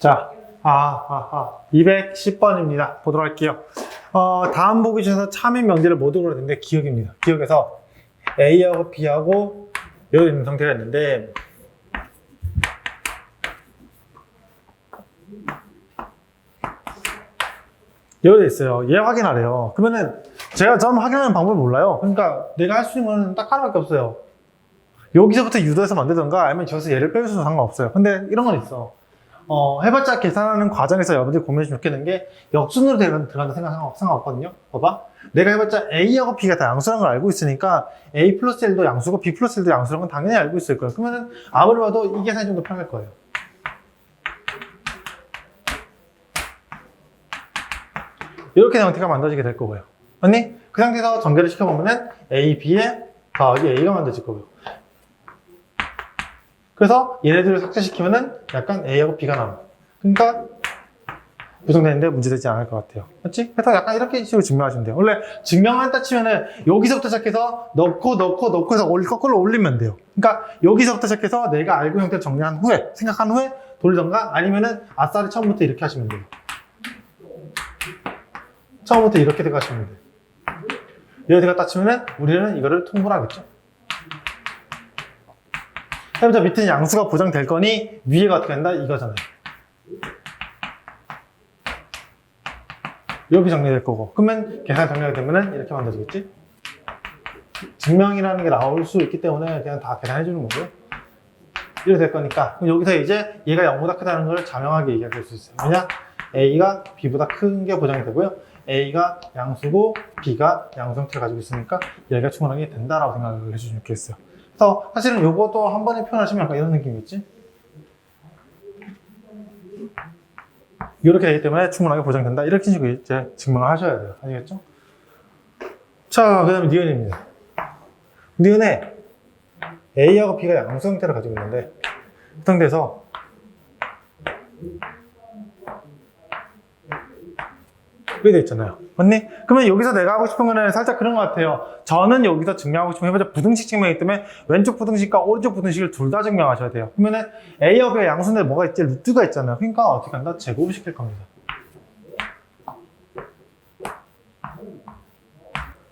자, 아, 아, 아, 210번입니다. 보도록 할게요. 어, 다음 보기 중에서 참인 명제를 모두 그렸는데 기억입니다. 기억에서 A하고 B하고 여기 있는 상태가 있는데 여기 있어요. 얘 확인하래요. 그러면은 제가 점 확인하는 방법을 몰라요. 그러니까 내가 할 수 있는 건 딱 하나밖에 없어요. 여기서부터 유도해서 만들던가 아니면 저기서 얘를 빼줘도 상관없어요. 근데 이런 건 있어. 어, 해봤자 계산하는 과정에서 여러분들이 고민했으면 좋겠는 게 역순으로 들어간다 생각 상관- 상관없거든요. 봐봐. 내가 해봤자 A하고 B가 다 양수라는 걸 알고 있으니까 A 플러스 1도 양수고 B 플러스 1도 양수라는 건 당연히 알고 있을 거예요. 그러면은 아무리 봐도 이 계산이 좀 더 편할 거예요. 이렇게 형태가 만들어지게 될 거고요. 언니? 그 상태에서 전개를 시켜보면은 A, B에 더하기 A가 만들어질 거고요. 그래서 얘네들을 삭제시키면은 약간 A하고 B가 나와요. 그러니까 구성되는데 문제되지 않을 것 같아요. 맞지? 그래서 약간 이렇게 식으로 증명하시면 돼요. 원래 증명한다 치면은 여기서부터 시작해서 넣고 넣고 넣고 해서 올- 거꾸로 올리면 돼요. 그러니까 여기서부터 시작해서 내가 알고 형태를 정리한 후에 생각한 후에 돌리던가 아니면은 아싸리 처음부터 이렇게 하시면 돼요. 처음부터 이렇게 들어가시면 돼요. 이렇게 갖다 치면은 우리는 이거를 통분하겠죠. 해보자 밑에는 양수가 보장될 거니 위에가 어떻게 된다? 이거잖아요. 이렇게 정리될 거고 그러면 계산 정리가 되면은 이렇게 만들어지겠지? 증명이라는 게 나올 수 있기 때문에 그냥 다 계산해 주는 거고요. 이렇게 될 거니까 그럼 여기서 이제 얘가 0보다 크다는 걸 자명하게 얘기할 수 있어요. 왜냐? A가 B보다 큰 게 보장이 되고요. A가 양수고 B가 양수 형태를 가지고 있으니까 얘가 충분하게 된다라고 생각을 해주시면 좋겠어요. 그래서 사실은 요것도 한 번에 표현하시면 약간 이런 느낌이겠지? 이렇게 되기 때문에 충분하게 보장된다. 이렇게 식으로 이제 증명을 하셔야 돼요. 아시겠죠? 자, 그 다음에 니은입니다. 니은에 A하고 B가 양수 형태를 가지고 있는데, 그 상태에서 이렇게 돼 있잖아요. 맞니? 그러면 여기서 내가 하고 싶은 거는 살짝 그런 것 같아요. 저는 여기서 증명하고 싶으면 해보자 부등식 증명이기 때문에 왼쪽 부등식과 오른쪽 부등식을 둘 다 증명하셔야 돼요. 그러면은 B가 양수인데 뭐가 있지? 루트가 있잖아요. 그러니까 어떻게 한다? 제곱을 시킬 겁니다.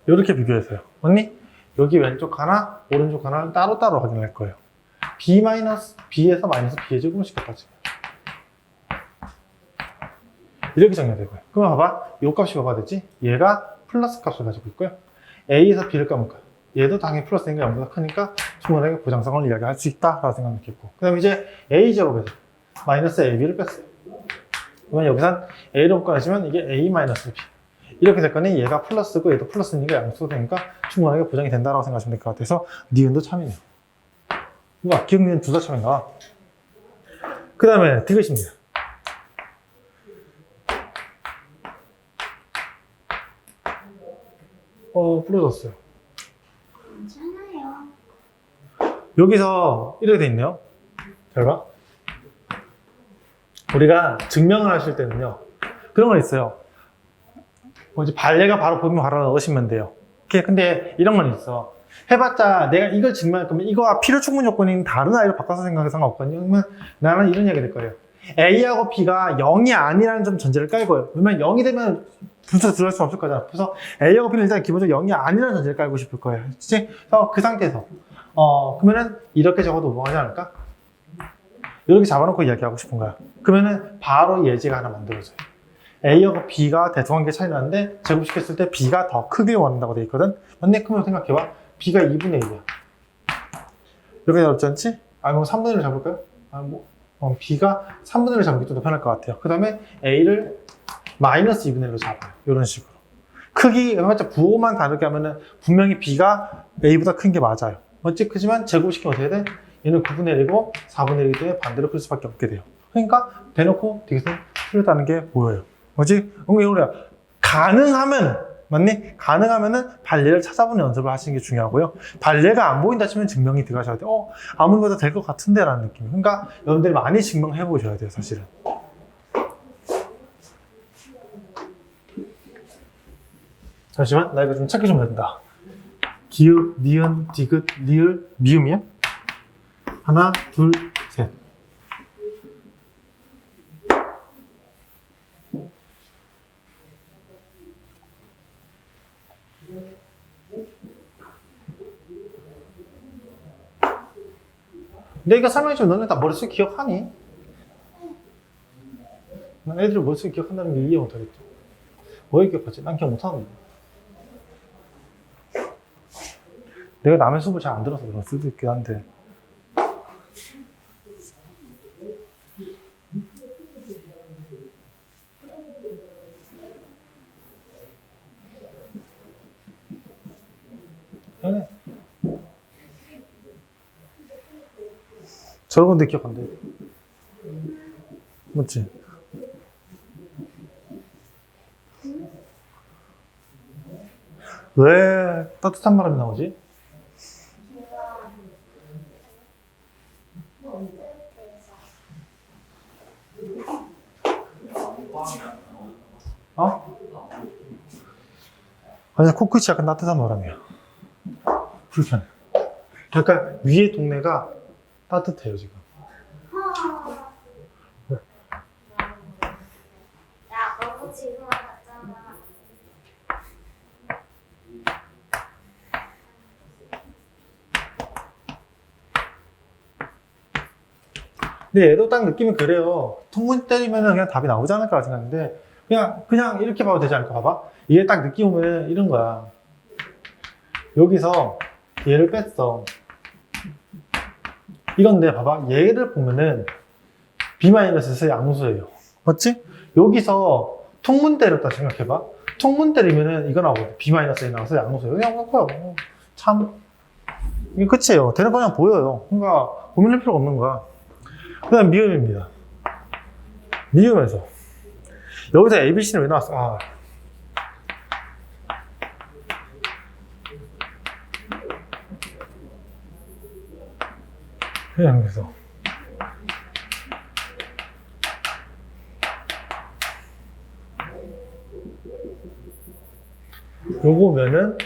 이렇게 비교해서요. 맞니? 여기 왼쪽 하나, 오른쪽 하나를 따로따로 확인할 거예요. B 마이너스 B의 제곱을 시켰다 지금. 이렇게 정리가 되고요. 그러면 봐봐. 이 값이 뭐가 되지? 얘가 플러스 값을 가지고 있고요. A에서 B를 까볼까요? 얘도 당연히 플러스인 게 0보다 크니까 충분하게 보장성을 이야기할 수 있다라고 생각했고. 그 다음에 이제 A 제곱에서 마이너스 AB를 뺐어요. 그러면 여기선 A를 묶어내시면 이게 A 마이너스 B. 이렇게 될 거니 얘가 플러스고 얘도 플러스니까 양수가 되니까 충분하게 보장이 된다라고 생각하시면 될 것 같아서 니은도 참이네요. 우와, 기억니은 둘다 참인가? 그 다음에 디귿입니다. 어, 부러졌어요. 괜찮아요. 여기서 이렇게 돼 있네요. 잘 봐. 우리가 증명을 하실 때는요. 그런 거 있어요. 뭐지, 발레가 바로 보면 바로 넣으시면 돼요. 근데 이런 건 있어. 해봤자 내가 이걸 증명할 거면 이거와 필요 충분 조건인 다른 아이로 바꿔서 생각해서 상관없거든요. 그러면 나는 이런 얘기 될 거예요. A하고 B가 0이 아니라는 좀 전제를 깔고요. 왜냐면 0이 되면 분수가 들어갈 수 없을 거잖아. 그래서 A하고 B는 일단 기본적으로 0이 아니라는 전제를 깔고 싶을 거예요. 그치? 그래서 그 상태에서 어, 그러면은 이렇게 적어도 뭐하지 않을까? 이렇게 잡아놓고 이야기하고 싶은 거야. 그러면은 바로 예제가 하나 만들어져요. A하고 B가 게 차이 나는데 제곱시켰을 때 B가 더 크게 원한다고 돼 있거든. 맞네? 그러면 생각해봐. B가 2분의 1이야. 이렇게 어렵지 않지? 아, 뭐 3분의 1을 잡을까요? 아, 뭐, 어, B가 3분의 1을 잡는 게 좀 더 편할 것 같아요. 그 다음에 A를 마이너스 2분의 1로 잡아요. 이런 식으로. 크기, 해봤자 부호만 다르게 하면은 분명히 B가 A보다 큰 게 맞아요. 어찌 크지만 제곱시키면 어떻게 돼? 얘는 9분의 1이고 4분의 1이기 때문에 반대로 클 수밖에 없게 돼요. 그러니까 대놓고 되게 틀렸다는 게 보여요. 뭐지? 엉덩이 우리가 가능하면 맞니? 가능하면은 발레를 찾아보는 연습을 하시는 게 중요하고요. 발레가 안 보인다 치면 증명이 들어가셔야 돼요. 어, 아무리 봐도 될 것 같은데 라는 느낌. 그러니까 여러분들이 많이 증명해 보셔야 돼요, 사실은. 잠시만 나 이거 좀 찾기 좀 해야 된다 기읍 니은 디귿 리을 미음이야 하나 둘 내가 설명해 주면 너네 다 머릿속에 기억하니? 애들 머릿속에 기억한다는 게 이해 못하겠죠. 왜 뭐 기억하지? 난 기억 못하는데. 내가 남의 수업을 잘 안 들어서 그럴 수도 있긴 한데. 편해. 저런 건데 기억 안 돼. 맞지? 왜 따뜻한 바람이 나오지? 어? 아니, 코끝이 약간 따뜻한 바람이야. 불편해. 약간 위에 동네가 따뜻해요, 지금. 야, 너도 지금 왔잖아. 근데 얘도 딱 느낌이 그래요. 통문 때리면 그냥 답이 나오지 않을까 생각했는데, 그냥, 그냥 이렇게 봐도 되지 않을까? 봐봐. 얘딱 느낌 오면 이런 거야. 여기서 얘를 뺐어. 이건데, 봐봐. 얘를 보면은 B-에서 양수예요. 맞지? 여기서 통문 때렸다 생각해봐. 통문 때리면은 이거 나오거든. B-에 나와서 양수예요. 그냥 그거야. 뭐. 참. 이게 끝이에요. 되는 거 그냥 보여요. 그러니까 고민할 필요가 없는 거야. 그 다음 미음입니다. 미음에서. 여기서 ABC는 왜 나왔어? 아. 그냥 그래서. 요거면은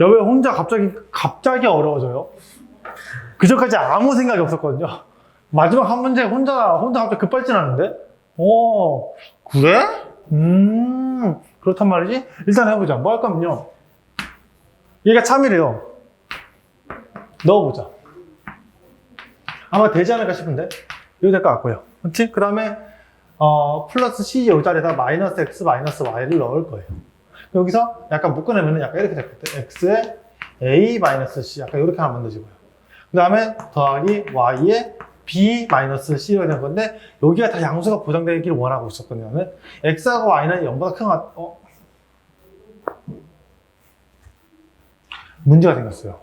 여배 혼자 갑자기 갑자기 어려워져요. 그전까지 아무 생각이 없었거든요. 마지막 한 문제 혼자 혼자 갑자기 급발진하는데, 오 그래? 음 그렇단 말이지. 일단 해보자. 뭐 할 거면요. 얘가 참이래요. 넣어보자. 아마 되지 않을까 싶은데 이거 될 것 같고요. 그렇지? 그 다음에 어, 플러스 c 이 자리에다 마이너스 x 마이너스 y를 넣을 거예요. 여기서 약간 묶어내면 약간 이렇게 될 것 같아요. x에 a 마이너스 c 약간 이렇게 하나 만들어지고요. 그 다음에 더하기 y에 b 마이너스 c가 될 건데 여기가 다 양수가 보장되기를 원하고 있었거든요. x하고 y는 0보다 큰 것, 어? 문제가 생겼어요.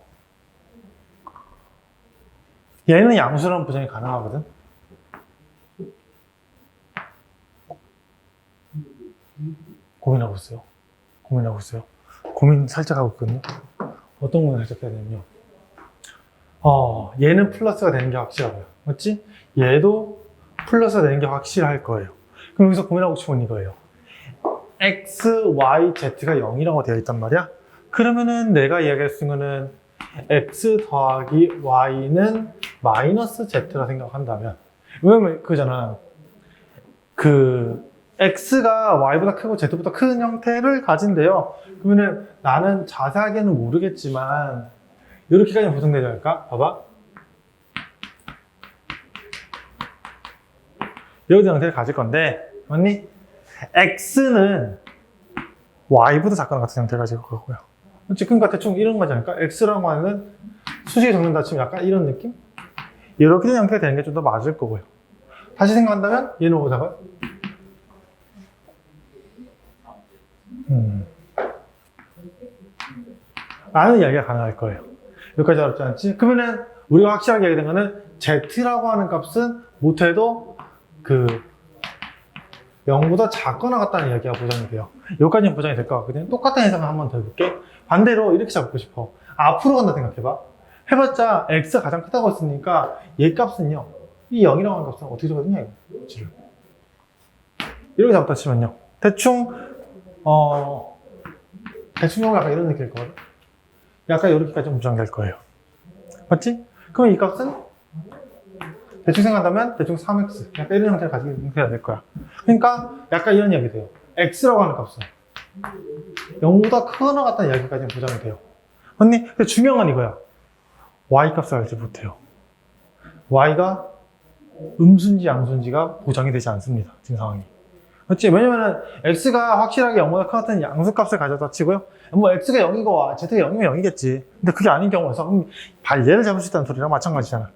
얘는 양수라는 보장이 가능하거든. 고민하고 있어요. 고민하고 있어요. 고민 살짝 하고 있거든요. 어떤 고민 살짝 해야 되냐면, 어, 얘는 플러스가 되는 게 확실하고요. 맞지? 얘도 플러스가 되는 게 확실할 거예요. 그럼 여기서 고민하고 싶은 건 이거예요. x, y, z가 0이라고 되어 있단 말이야. 그러면은 내가 이야기할 수 있는 거는 x 더하기 y는 마이너스 z라 생각한다면 왜냐면 그잖아 그 x가 y보다 크고 z보다 큰 형태를 가진대요 그러면은 나는 자세하게는 모르겠지만 이렇게까지 보정되지 않을까? 봐봐 이런 형태를 가질 건데 맞니? x는 y보다 작거나 같은 형태를 가질 거고요? 그러니까 대충 이런 거지 않을까? x라고 하는 수식에 적는다 치면 약간 이런 느낌? 이렇게 된 형태가 되는 게 좀 더 맞을 거고요. 다시 생각한다면 얘는 오다가 음. 라는 이야기가 가능할 거예요. 여기까지 어렵지 않지? 그러면은 우리가 확실하게 얘기된 거는 z라고 하는 값은 못해도 그 0보다 작거나 같다는 이야기가 보장이 돼요. 여기까지는 보장이 될 것 같거든요. 똑같은 해석을 한번 더 해볼게. 반대로 이렇게 잡고 싶어. 앞으로 간다 생각해봐. 해봤자 x가 가장 크다고 했으니까 얘 값은요. 이 0이라고 하는 값은 어떻게 적거든요? 이거. 지를. 이렇게 잡았다 치면요. 대충 어 대충 형 약간 이런 느낌일 거거든. 약간 이렇게까지 보장될 거예요. 맞지? 그럼 이 값은 대충 생각한다면 대충 3x 약간 이런 형태를 가지고 형태가 될 거야. 그러니까 약간 이런 이야기 돼요. x라고 하는 값은 0보다 크거나 같다는 이야기까지는 보장이 돼요. 언니, 근데 중요한 건 이거야. y 값을 알지 못해요. y가 음수인지 양수인지가 보장이 되지 않습니다. 지금 상황이. 그렇지? 왜냐면은 x가 확실하게 0보다 큰 같은 양수값을 가져다 치고요. 뭐 x가 0이고 z가 0이면 0이겠지. 근데 그게 아닌 경우에서 그럼 발예를 잡을 수 있다는 소리랑 마찬가지잖아.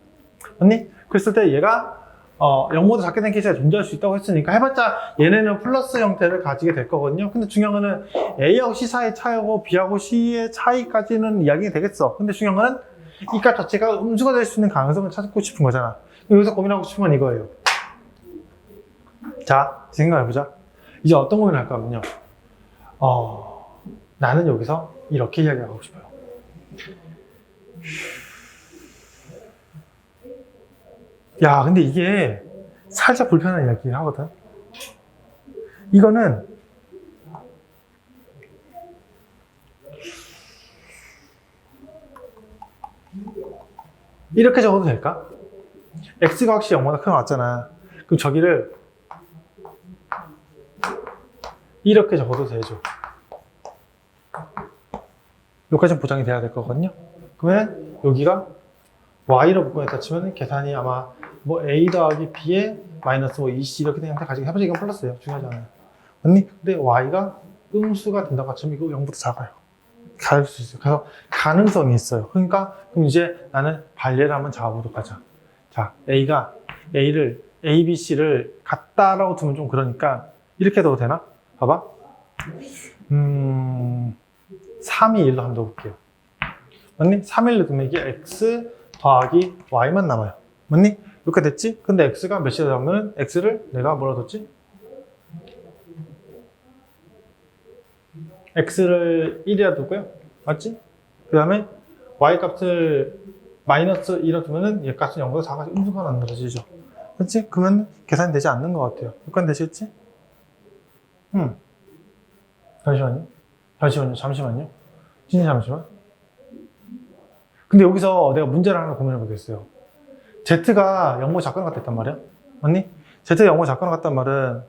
언니? 그랬을 때 얘가 어, 0보다 작게 된 케이스가 존재할 수 있다고 했으니까 해봤자 얘네는 플러스 형태를 가지게 될 거거든요. 근데 중요한 거는 A하고 C 사이의 차이고 B하고 C의 차이까지는 이야기가 되겠어. 근데 중요한 거는 이 값 자체가 음수가 될 수 있는 가능성을 찾고 싶은 거잖아. 여기서 고민하고 싶은 건 이거예요. 자, 생각해보자. 이제 어떤 고민을 할까 하면요. 어, 나는 여기서 이렇게 이야기하고 싶어요. 야, 근데 이게 살짝 불편한 이야기긴 하거든. 이거는 이렇게 적어도 될까? x가 확실히 0보다 큰거 같잖아. 그럼 저기를 이렇게 적어도 되죠. 여기까지는 보장이 돼야 될 거거든요. 그러면 여기가 y로 묶어냈다 치면 계산이 아마 뭐 a 더하기 b에 마이너스 뭐 2c 이렇게 되는 형태 가지고 해보자 이건 플러스예요. 중요하지 않아요. 언니 근데 y가 음수가 된다고 치면 이거 0보다 작아요. 갈 수 있어요. 그래서 가능성이 있어요. 그러니까 그럼 이제 나는 발레를 한번 잡아보도록 하자. 자 a가 a를 a, b, c를 같다라고 두면 좀 그러니까 이렇게 해도 되나? 봐봐. 음 3이 1로 한번 넣어볼게요. 맞니? 3, 1로 두면 이게 x 더하기 y만 남아요. 맞니? 이렇게 됐지? 근데 x가 몇이다 하면 x를 내가 뭐라 뒀지? x를 1이라 두고요. 맞지? 그 다음에 y 값을 마이너스 1라 두면은 얘 값은 0보다 작아서 음수가 만들어지죠. 그렇지? 그러면 계산이 되지 않는 것 같아요. 여기까지 되시겠지? 음. 잠시만요. 잠시만요. 잠시만요. 진짜 잠시만. 근데 여기서 내가 문제를 하나 고민해 보겠어요. Z가 0보 작거나 같았단 말이야? 맞니? Z가 0보 작거나 같단 말은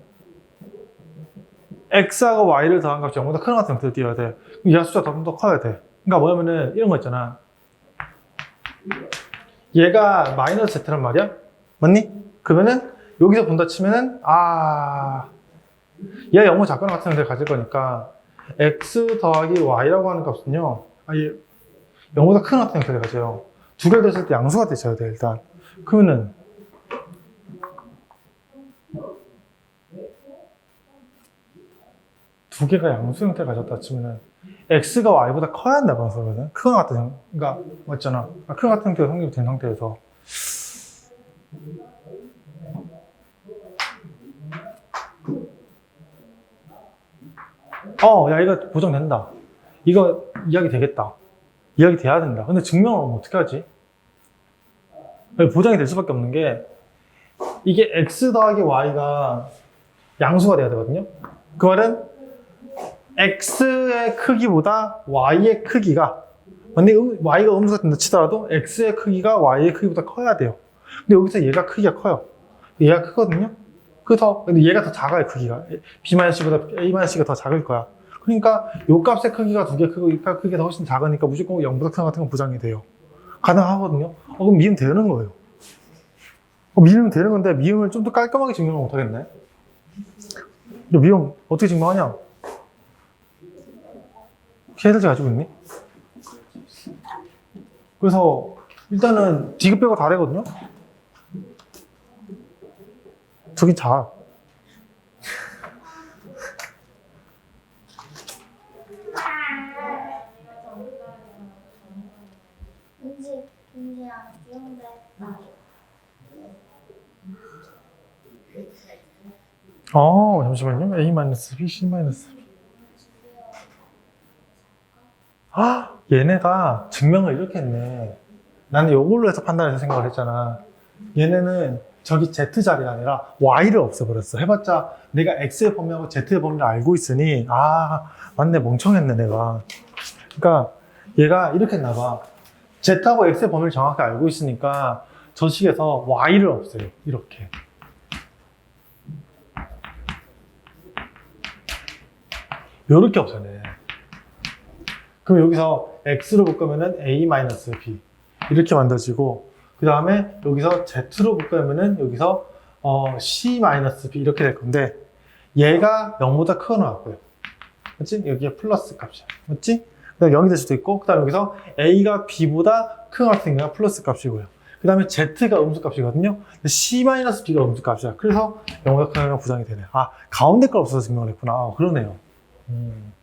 X하고 Y를 더한 값이 0보다 큰 같은 형태로 띄어야 돼. 그럼 얘 숫자가 좀더 커야 돼. 그러니까 뭐냐면은 이런 거 있잖아. 얘가 마이너스 Z란 말이야? 맞니? 그러면은 여기서 본다 치면은 아 얘가 0보 작거나 같은 형태를 가질 거니까 X 더하기 Y라고 하는 값은요. 아, 얘 0보다 큰 같은 형태를 가져요. 두 개를 됐을 때 양수가 되셔야 돼, 일단. 그러면은, 두 개가 양수 형태를 가졌다 치면은, x가 y보다 커야 한다고 하거든. 크거나 같은 형, 그러니까, 맞잖아. 아, 크거 같은 형태로 성립이 된 상태에서. 어, 야, 이거 보정된다. 이거 이야기 되겠다. 이야기 돼야 된다. 근데 증명을 어떻게 하지? 보장이 될 수밖에 없는 게 이게 x 더하기 y가 양수가 돼야 되거든요. 그 말은 x의 크기보다 y의 크기가 근데 음- y가 음수가 된다 치더라도 x의 크기가 y의 크기보다 커야 돼요. 근데 여기서 얘가 크기가 커요. 얘가 크거든요. 그래서 근데 얘가 더 작아요 크기가 b-c보다 a-c가 더 작을 거야. 그러니까 요 값의 크기가 두 개 크고 이 값 크기가 더 훨씬 작으니까 무조건 0보다 큰 같은 건 보장이 돼요. 가능하거든요. 어, 그럼 미음 되는 거예요. 어, 미음 되는 건데 미음을 좀 더 깔끔하게 증명을 못 하겠네. 미음 어떻게 증명하냐? 쉐드지 가지고 있니? 그래서 일단은 디귿 빼고 다 되거든요. 저긴 자. 은지, 은지랑 귀여운데. 어, 잠시만요. A-B, C-B. 아, 얘네가 증명을 이렇게 했네. 나는 이걸로 해서 판단해서 생각을 했잖아. 얘네는 저기 Z 자리가 아니라 Y를 없애버렸어. 해봤자 내가 X의 범위하고 Z의 범위를 알고 있으니, 아, 맞네. 멍청했네, 내가. 그러니까 얘가 이렇게 했나 봐. Z하고 X의 범위를 정확히 알고 있으니까 저 식에서 Y를 없애요. 이렇게. 요렇게 없애네. 그럼 여기서 x로 바꾸면은 a 마이너스 b 이렇게 만들어지고 그 다음에 여기서 z로 바꾸면은 여기서 어, c 마이너스 b 이렇게 될 건데 얘가 0보다 크거나 같고요. 맞지? 여기에 플러스 값이야. 맞지? 그 다음에 0이 될 수도 있고 그 다음에 여기서 a가 b보다 큰 값이니까 플러스 값이고요. 그 다음에 z가 음수 값이거든요. c 마이너스 b가 음수 값이야. 그래서 0보다 큰 값이 부정이 되네. 아 가운데 걸 없어서 증명을 했구나. 아, 그러네요. 음.